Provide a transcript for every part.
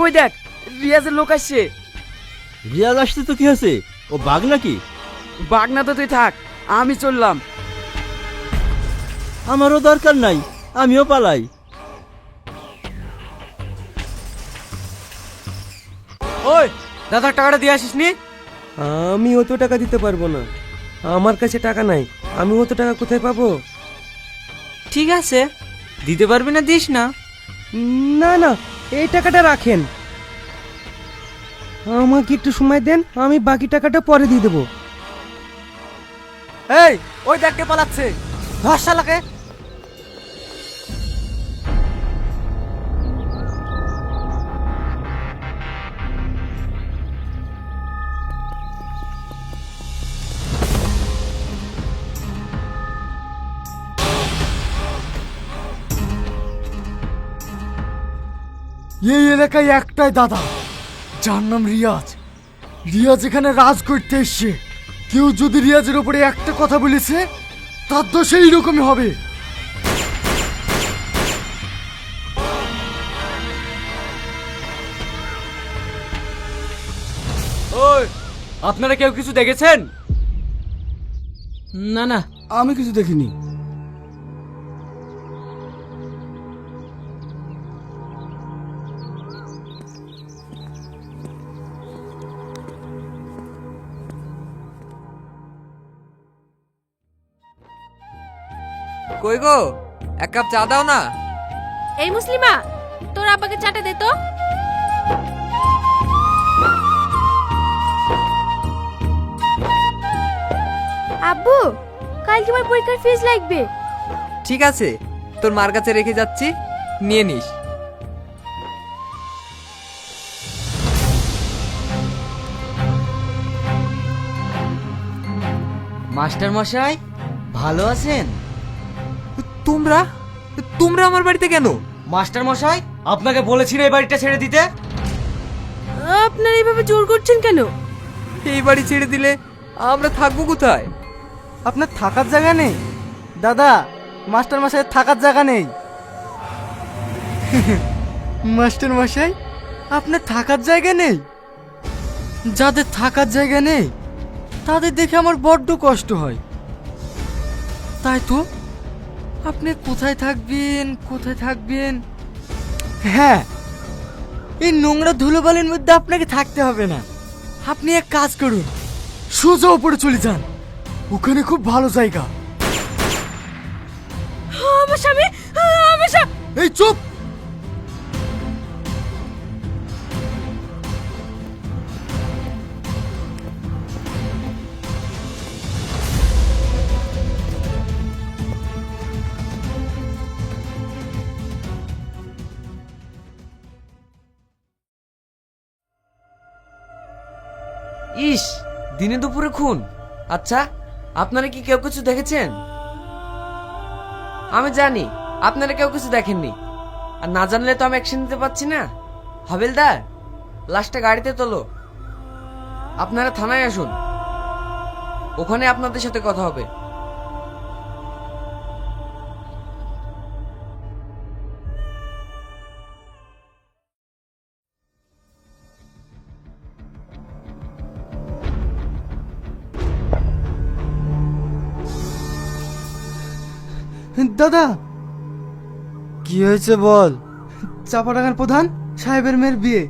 ওই দেখ রিয়াজের লোক আসছে। রিয়াজ আসতে তো কি হয়েছে? ও বাঘ নাকি? বাগনা তো তুই থাক আমি চললাম। আমারও দরকার নাই আমিও পালাই। ওই দাদা টাকাটা দিয়ে আসিস নি? আমি অত টাকা দিতে পারব না। আমার কাছে টাকা নাই আমি অত টাকা কোথায় পাবো? ঠিক আছে দিতে পারবি না দিস না। না না এই টাকাটা রাখেন। আমাকে একটু সময় দেন, আমি বাকি টাকাটা পরে দিয়ে দেবো। এই, ওই দেখতে পালাচ্ছে। ধর শালাকে। এই এলাকায় একটাই দাদা। যার নাম রিয়াজ। রিয়াজ এখানে রাজ করতে এসছে। কেউ যদি রিয়াজের উপরে একটা কথা বলেছে তার তো সেই রকমই হবে। ওই আপনারা কেউ কিছু দেখেছেন? না না। আমি কিছু দেখিনি। কই গো? এক কাপ চা দাও না। এই মুসলিমা তোর আব্বাকে চাটা দে তো। আব্বু কালকে আমার পরীক্ষার ফিস লাগবে। ঠিক আছে তোর মার কাছে রেখে যাচ্ছি নিয়ে নিস। মাস্টার মশাই ভালো আছেন? তোমরা? তোমরা আমার বাড়িতে কেন? মাস্টার মশাই আপনাকে বলেছি না এই বাড়িটা ছেড়ে দিতে। আপনারা এইভাবে জোর করছেন কেন? এই বাড়ি ছেড়ে দিলে আমরা থাকব কোথায়? আপনার থাকার জায়গা নেই? দাদা মাস্টার মশাই থাকার জায়গা নেই। মাস্টার মশাই আপনার থাকার জায়গা নেই? যাদের থাকার জায়গা নেই তাদের দেখে আমার বড্ড কষ্ট হয়। তাই তো আপনি কোথায় থাকবেন? কোথায় থাকবেন? হ্যাঁ এই নোংরা ধুলোবালির মধ্যে আপনাকে থাকতে হবে না। আপনি এক কাজ করুন সোজা উপরে চলে যান। ওখানে খুব ভালো জায়গা। আমার স্বামী আমার স্বামী। এই চুপ! দিনে দুপুরে খুন? আচ্ছা আপনারা কি কেউ কিছু দেখেছেন? আমি জানি, আপনারা কেউ কিছু দেখেননি। আর না জানলে তো আমি অ্যাকশন নিতে পারছি না। হাবিলদার, লাশটা গাড়িতে তোলো। আপনারা থানায় আসুন। ওখানে আপনাদের সাথে কথা হবে। দাদা! কি হয়েছে বল? চাপাডাঙ্গার প্রধান সাহেবের মেয়ের বিয়ে।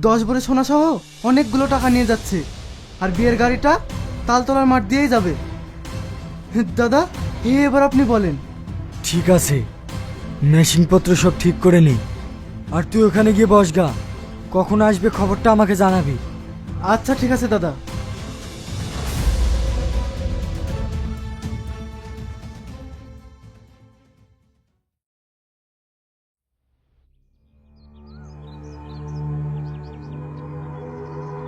দশ ভরে সোনা সহ অনেকগুলো টাকা নিয়ে যাচ্ছে। আর বিয়ের গাড়িটা তালতলার মাঠ দিয়েই যাবে। দাদা এ এবার আপনি বলেন। ঠিক আছে। মেশিনপত্র সব ঠিক করে নি। আর তুই ওখানে গিয়ে বসগা কখন আসবে খবরটা আমাকে জানাবি। আচ্ছা ঠিক আছে দাদা।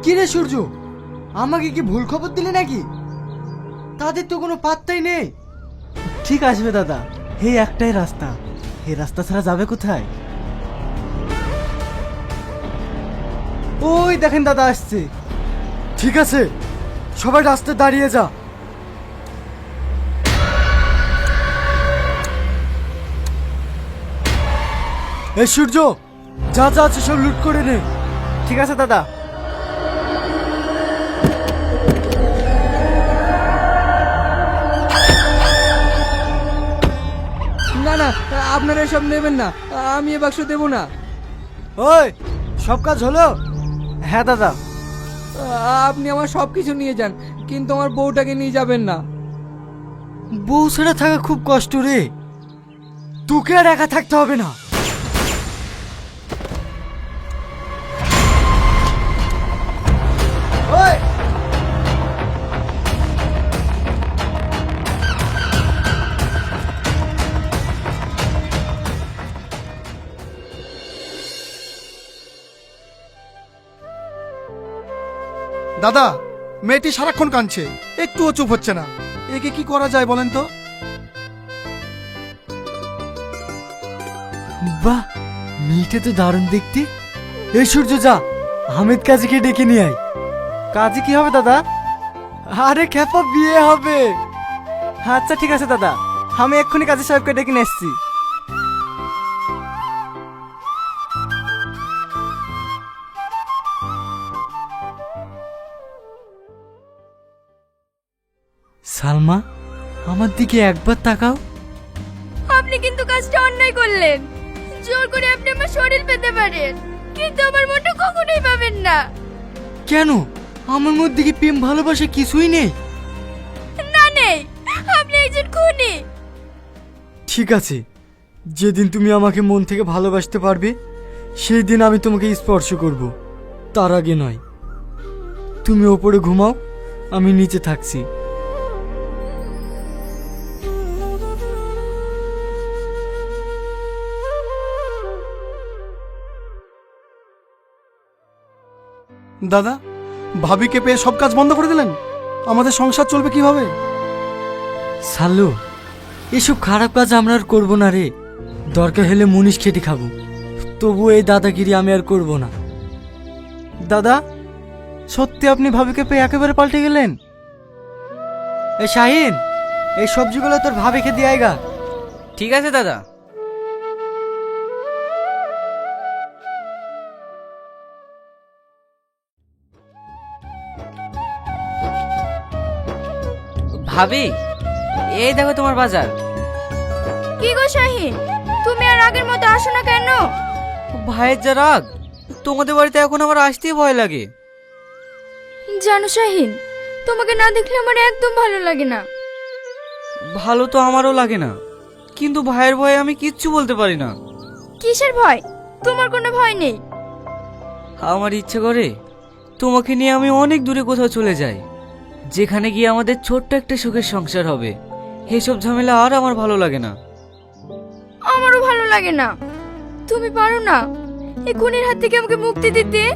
কি রে সূর্য? আমাকে কি ভুল খবর দিলে নাকি? তাদের তো কোনো পাত্তাই নেই। ঠিক আসবে দাদা হে একটাই রাস্তা। এই রাস্তা ছাড়া যাবে কোথায়? ওই দেখেন দাদা আসছে। ঠিক আছে সবাই রাস্তায় দাঁড়িয়ে যা। এই সূর্য যা যা আছে সব লুট করে নে। ঠিক আছে দাদা। না আপনারা এসব নেবেন না। আমি এ বাক্স দেবো না। ওই সব কাজ হলো? হ্যাঁ দাদা। আপনি আমার সব কিছু নিয়ে যান কিন্তু আমার বউটাকে নিয়ে যাবেন না। বউ ছেড়ে থাকা খুব কষ্ট রে। তোকে আর একা থাকতে হবে না। দাদা, মেয়েটি সারাক্ষণ কাঁদছে। একটুও চুপ হচ্ছে না। একে কি করা যায় বলেন তো? বাহ, মেয়েটা তো দারুণ দেখতে। এই সূর্য, যা হামিদ কাজীকে ডেকে নিয়ে আয়। কাজে কি হবে, দাদা? আরে খেপা বিয়ে হবে। আচ্ছা ঠিক আছে, দাদা। আমি এক্ষুনি কাজী সাহেবকে ডেকে নিয়ে এসছি। সালমা আমার দিকে একবার তাকাও। আপনি কিন্তু কাজটা অন্যায় করলেন। জোর করে আপনি আমার শরীর পেতে পারেন। কিন্তু আমার মনটা কখনোই পাবেন না। কেন? আমার মধ্যে কি প্রেম ভালোবাসা কিছুই নেই? না নেই। আপনি একজন খুনি। ঠিক আছে। যেদিন তুমি আমাকে মন থেকে ভালোবাসতে পারবে সেই দিন আমি তোমাকে স্পর্শ করব। তার আগে নয়। তুমি ওপরে ঘুমাও আমি নিচে থাকছি। দাদা ভাবিকে পেয়ে সব কাজ বন্ধ করে দিলেন? আমাদের সংসার চলবে কীভাবে? সাল্লু এসব খারাপ কাজ আমরা আর করব না রে। দরকার হলে মুনিশ খেটে খাব। তবু এই দাদাগিরি আমি আর করব না। দাদা সত্যি আপনি ভাবিকে পেয়ে একেবারে পাল্টে গেলেন? এ শাহিন এই সবজিগুলো তোর ভাবিকে দিয়ে আয়গা ঠিক আছে দাদা। ভাবি এই দেখো তোমার বাজার। কি গো শাহিন তুমি আর আগের মতো আসো না কেন? ভাইয়ের যা রাগ তোমাদের বাড়িতে এখন আমার আসতেই ভয় লাগে। জানো শাহিন তোমাকে না দেখলে আমার একদম ভালো লাগে না। ভালো তো আমারও লাগে না কিন্তু ভাইয়ের ভয়ে আমি কিচ্ছু বলতে পারি না। কিসের ভয়? তোমার কোনো ভয় নেই। আমার ইচ্ছে করে তোমাকে নিয়ে আমি অনেক দূরে কোথাও চলে যাই। যেখানে গিয়ে আমাদের ছোট্ট একটা সুখের সংসার হবে। এসব ঝামেলা আর আমার ভালো লাগে না। আমারও ভালো লাগে না। তুমি পারো না। এই খুনের হাত থেকে আমাকে মুক্তি দিতে।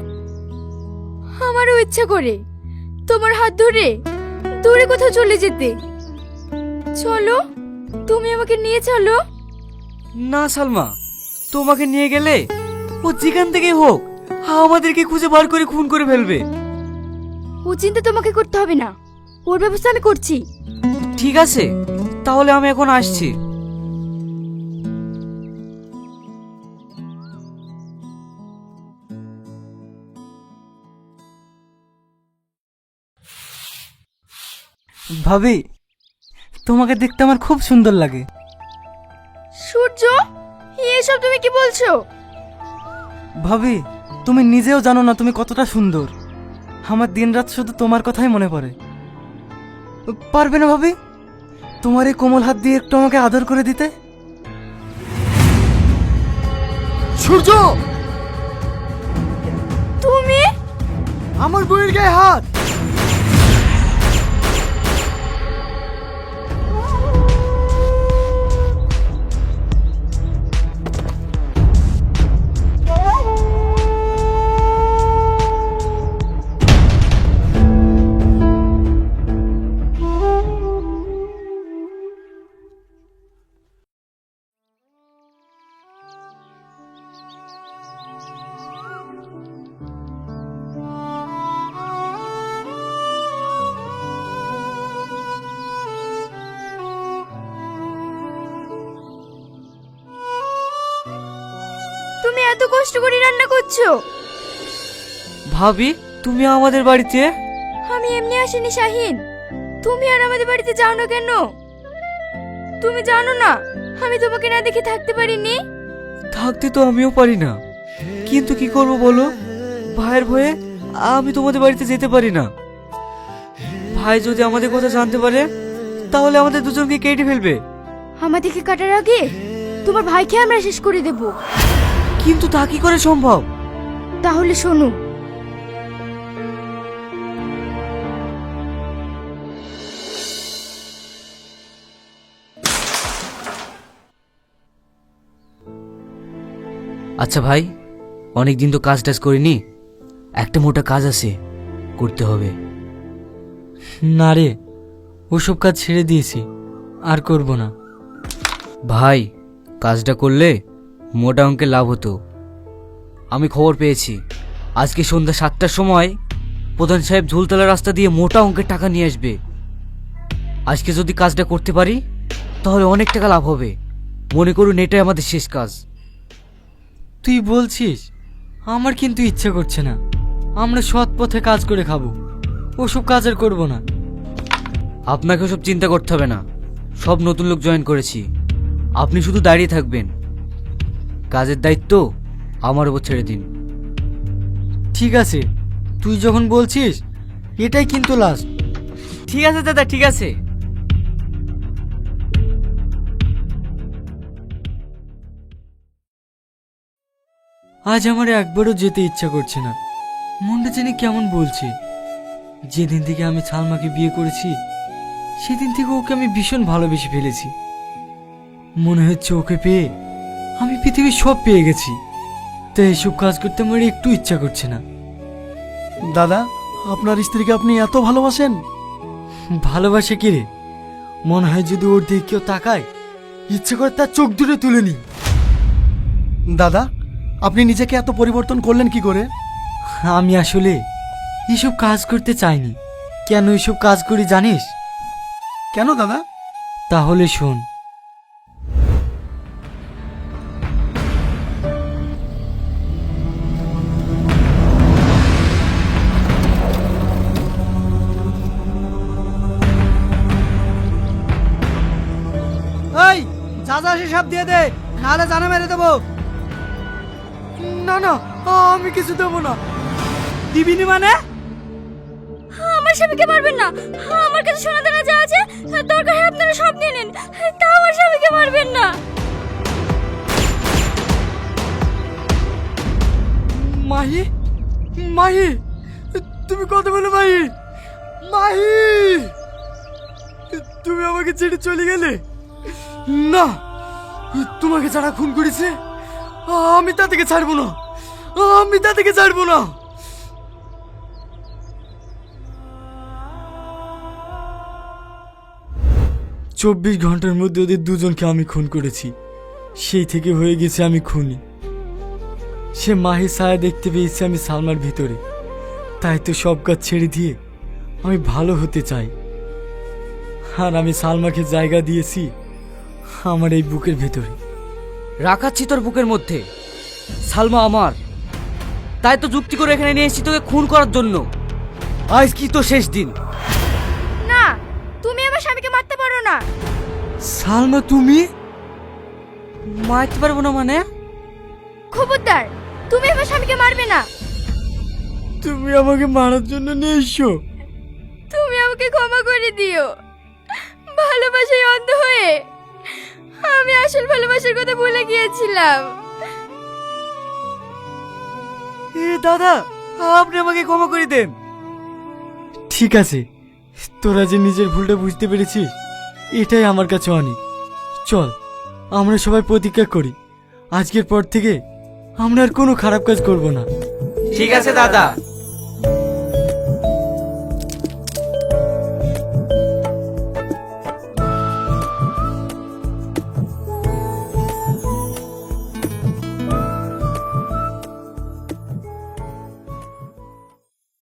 আমারও ইচ্ছা করে। তোমার হাত ধরে দূরে কোথাও চলে যেতে। চলো তুমি আমাকে নিয়ে চলো। না সালমা। তোমাকে নিয়ে গেলে ও যেখান থেকে হোক আমাদেরকে খুঁজে বার করে খুন করে ফেলবে। ও চিন্তা তোমাকে করতে হবে না। ওর ব্যবস্থা আমি করছি। ঠিক আছে তাহলে আমি এখন আসছি। ভাবি তোমাকে দেখতে আমার খুব সুন্দর লাগে। সূর্য এসব তুমি কি বলছো? ভাবি তুমি নিজেও জানো না তুমি কতটা সুন্দর। আমার দিনরাত শুধু তোমার কথাই মনে পড়ে। পারবে না ভাবি? তোমার এই কোমল হাত দিয়ে একটু আমাকে আদর করে দিতে? সূর্য! তুমি? আমার বইয়ের গায়ে হাত! কষ্ট করে রান্না করছ? ভাবি তুমি আমাদের বাড়িতে? আমি এমনি আসিনি শাহিন। তুমি আর আমাদের বাড়িতে যাও না কেন? তুমি জানো না আমি তোমাকে না দেখে থাকতে পারিনি? থাকতে তো আমিও পারি না। কিন্তু কি করব বলো? ভাইয়ের ভয়ে আমি তোমাদের বাড়িতে যেতে পারি না। ভাই যদি আমাদের কথা জানতে পারে তাহলে আমাদের দুজনকে কেটে ফেলবে। আমাদেরকে কাটার আগে তোমার ভাইকে আমরা শেষ করে দেব। কিন্তু তা কি করে সম্ভব? তাহলে শোনো। আচ্ছা ভাই অনেক দিন তো কাজ টাজ করিনি একটা মোটা কাজ আছে করতে হবে। না রে ওসব কাজ ছেড়ে দিয়েছি আর করব না। ভাই কাজটা করলে মোটা অঙ্কের লাভ হতো। আমি খবর পেয়েছি। আজকে সন্ধ্যা সাতটার সময় প্রধান সাহেব ঝুলতলা রাস্তা দিয়ে মোটা অঙ্কের টাকা নিয়ে আসবে। আজকে যদি কাজটা করতে পারি তাহলে অনেক টাকা লাভ হবে। মনে করুন এটাই আমাদের শেষ কাজ। তুই বলছিস আমার কিন্তু ইচ্ছে করছে না। আমরা সৎ পথে কাজ করে খাব। ওসব কাজ আর করব না। আপনাকে সব চিন্তা করতে হবে না। সব নতুন লোক জয়েন করেছি। আপনি শুধু দাঁড়িয়ে থাকবেন। কাজের দায়িত্ব আমার ওপর ছেড়ে দিন। ঠিক আছে, তুই যখন বলছিস, এটাই কিন্তু লাস্ট ঠিক আছে দাদা, ঠিক আছে। আজ আমার একবারও যেতে ইচ্ছা করছে না। মনটা জানি কেমন বলছে। যেদিন থেকে আমি সালমাকে বিয়ে করেছি, সেদিন থেকে ওকে আমি ভীষণ ভালোবেসে ফেলেছি। মনে হচ্ছে ওকে পেয়ে আমি পৃথিবীর সব পেয়ে গেছি। তাই এসব কাজ করতে আমার একটু ইচ্ছা করছে না। দাদা আপনার স্ত্রীকে আপনি এত ভালোবাসেন? ভালোবাসে কি রে? মনে হয় যদি ওর দিকে কেউ তাকায় ইচ্ছে করে তার চোখ দূরে তুলে নি দাদা আপনি নিজেকে এত পরিবর্তন করলেন কি করে? আমি আসলে এসব কাজ করতে চাইনি। কেন এসব কাজ করি জানিস? কেন দাদা? তাহলে শোন সব দিয়ে দে নাহলে জানা মেরে দেবো। না না আমি কিছু দেবো না। দিবিনি মানে? আমার স্বামীকে মারবেন না। আমার কাছে সোনা দানা যা আছে দরকার হয় আপনারা সব নিয়ে নিন। তাও আমার স্বামীকে মারবেন না। মাহি? মাহি? তুমি কথা বলো মাহি। মাহি! তুমি আমাকে ছেড়ে চলে গেলে? না! তোমাকে যারা খুন করেছে, আমি তা থেকে ছাড়বো না। আমি তা থেকে ছাড়বো না। চব্বিশ ঘণ্টার মধ্যে ওদের দুজনকে আমি খুন করেছি। সেই থেকে হয়ে গেছে আমি খুনি। সে মাহি ছায়া দেখতে পেয়েছে আমি সালমার ভিতরে। তাই তো সব কাজ ছেড়ে দিয়ে আমি ভালো হতে চাই। আর আমি সালমাকে জায়গা দিয়েছি। আমার এই বুকের ভেতরে। রাখাচ্ছি তোর বুকের মধ্যে। সালমা আমার। তাই তো যুক্তি করে এখানে নিয়ে এসেছি তোকে খুন করার জন্য। আজ কি তো শেষ দিন? না তুমি আমার স্বামীকে মারতে পারো না। সালমা তুমি? মারতে পারব না মানে? খবরদার তুমি আমার স্বামীকে মারবে না। তুমি আমাকে মারার জন্য নিয়ে এসো তুমি আমাকে ক্ষমা করে দিও। ভালোবাসায় অন্ধ হয়ে আমি আসল ভালোবাসার কথা ভুলে গিয়েছিলাম। এ দাদা আপনি আমাকে ক্ষমা করে দেন। ঠিক আছে তোরা যে নিজের ভুলটা বুঝতে পেরেছিস এটাই আমার কাছে অনেক। চল আমরা সবাই প্রতিজ্ঞা করি আজকের পর থেকে আমরা আর কোনো খারাপ কাজ করব না। ঠিক আছে দাদা।